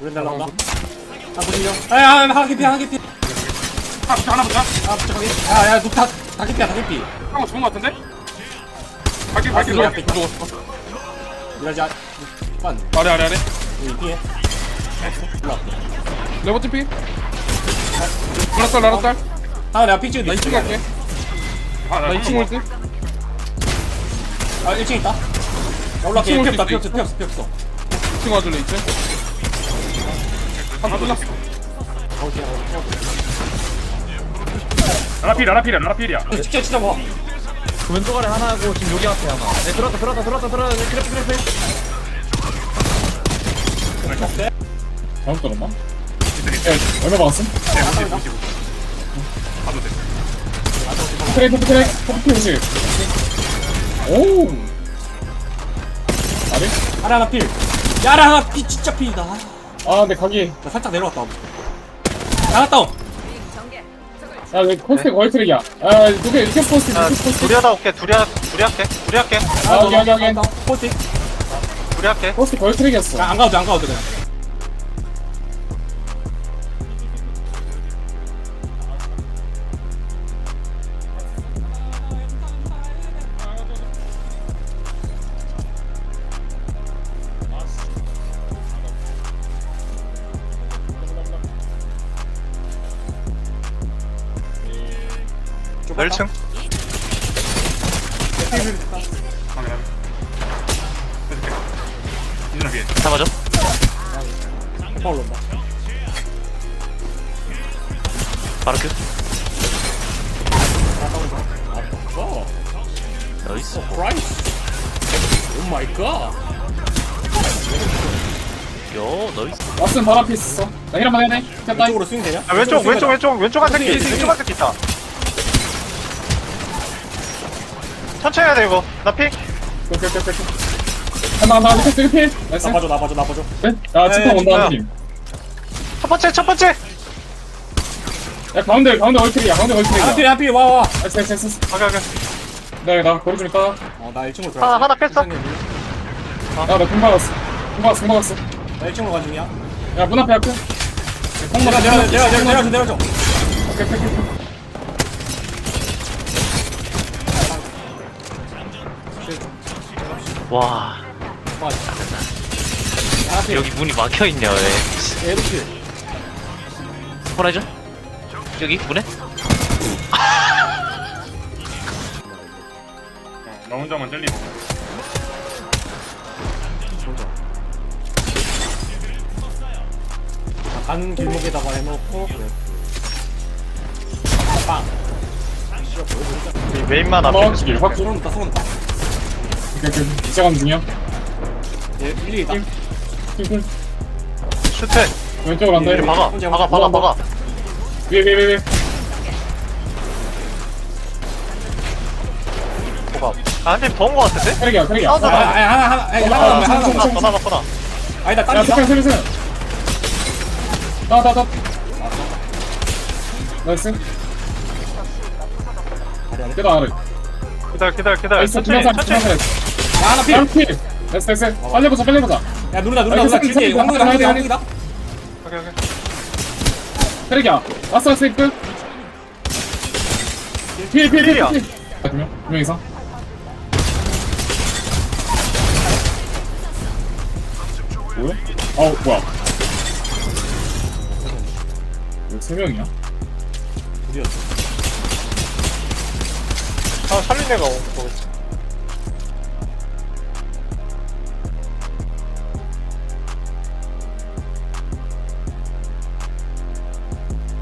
날라온다. 아, 보시죠. 아, 아, 하나 개피, 하나 개피. 하나 붙자 하나 붙자 아, 저기. 야, 야, 녹다. 다 개피야, 다 개피. 한거 죽은 거 같은데? 아, 발길 그래, 발길 앞에 죽었어 이러지, 아, 빤. 아래 아래 아래 여기 뒤에. 올라. 레버 TP 라라딸 라라딸 아, 내가 픽 찍을 나 2층 갈게 나 2층 올게 아, 1층 있다. 나 올라갈게. 이층 피올 없다, 피 없어, 피 없어, 피 없어. 2층 와줄래 2층 한번 끝났어 라라필 라라필이야 라라필이야 직접 치자 봐. 그 왼쪽 아래 하나 하고 지금 여기 앞에 하나. 네 들어왔다 들어왔다 들어왔다 들어왔다. 그래 그래 그래. 잘못 들었나? 야, 얼마 받았음? 봐도 돼 트레이, 토프 트레이, 토프 트레이. 오! 아래? 하나 하나 필. 야, 하나 하나 피, 진짜 필이다. 아, 근데 가기. 나 살짝 내려왔다. 하나 다운. 야, 왜 코스트 거의 트랙이야. 아, 누구 이렇게 포스트, 야, 이렇게 포스트. 둘이 하다 올게. 둘이 하, 둘이 할게. 둘이 할게. 아, 여기, 여기, 여기. 포스틱. 둘이 할게. 포스트 거의 트랙이었어. 안 가도 돼, 안 가도 돼, 그냥. 열 1층. 방해라 해줄게 이준아 위에 잡아줘. 파울 온다. 바로 큐. 어, 나이스. 프라이스. 오 마이 갓. 요, 나이스. 왓슨 바로 앞에 있었어. 나힐 한번 해야 돼. 됐다. 왼쪽으로 스윙 되냐? 야, 왼쪽, 왼쪽, 왼쪽, 왼쪽 한 새끼. 왼쪽에, 왼쪽 한 새끼 있다. 천천히 해야 돼, 이거. 나 픽. 오케이, 오케이, 오케이. 하나, 하나, 이렇게 쓰기 필. 나이스. 나 봐줘, 나 봐줘, 나 봐줘. 네? 야, 치파 야, 온다, 야. 팀. 첫 번째, 첫 번째. 야, 가운데, 가운데 트랙이야. 가운데 거의 하나 필, 트랙이야. 하나 필, 와, 와. 나이스, 나이스, 나이스. 오케이, 오케이. 나, 나, 거리 좀 있다. 어, 나 1층으로 들어가. 하나, 하나 뺐어? 야, 나공 받았어. 공 받았어, 공 받았어. 나 1층으로 가는 중이야. 야, 문 앞에. 공 내려, 내려, 내려, 내려, 내려줘, 내려줘. 오케이, 오케이, 오케이. 와, 와. 필. 여기 문이 막혀있냐, 왜. 필. 호라이저? 여기, 문에? 나 혼자만 잘리고 자, 가는 길목에다가 해놓고. 그래. 빵. 메인만 앞에. 어, 지길 확. 소름 다 소름 다. 중이야. 얘 일리 있다. 힐, 힐. 슈트. 왼쪽으로 간다. 이리 힐. 박아. 박아, 박아, 박아. 위에, 위에, 위에, 위에. 뭐가. 아, 한팀 더온 거 같은데? 트랙이야, 트랙이야. 아, 나- 아, 아니, 하나, 하나, 아니, 하나, 아, 하나, 하나, 참, 하나. 참, 나 받았구나. 아니다, 야, 딴 스캔, 다 스캔, 스캔. 나, 나, 나. 나이스. 계단 아래. 기다려, 기다려, 기다려. 나이스, 천천히, 두명 천천히. 살. 야, 하나 필. 야, 필. 나이스, 나이스. 빨리 해보자, 빨리 해보자. 야, 누르다, 누르다, 아, 누르다. 삼- 왕국이다, 삼- 왕국이다. 오케이, 오케이. 트랙이야. 라스, 라스, 끝. 필, 필, 필, 필이야. 필. 아, 두 명? 두 명 이상? 뭐야? 어, 뭐야? 왜세 명이야? 우리였어. 아, 살린 애가 오- 뭐,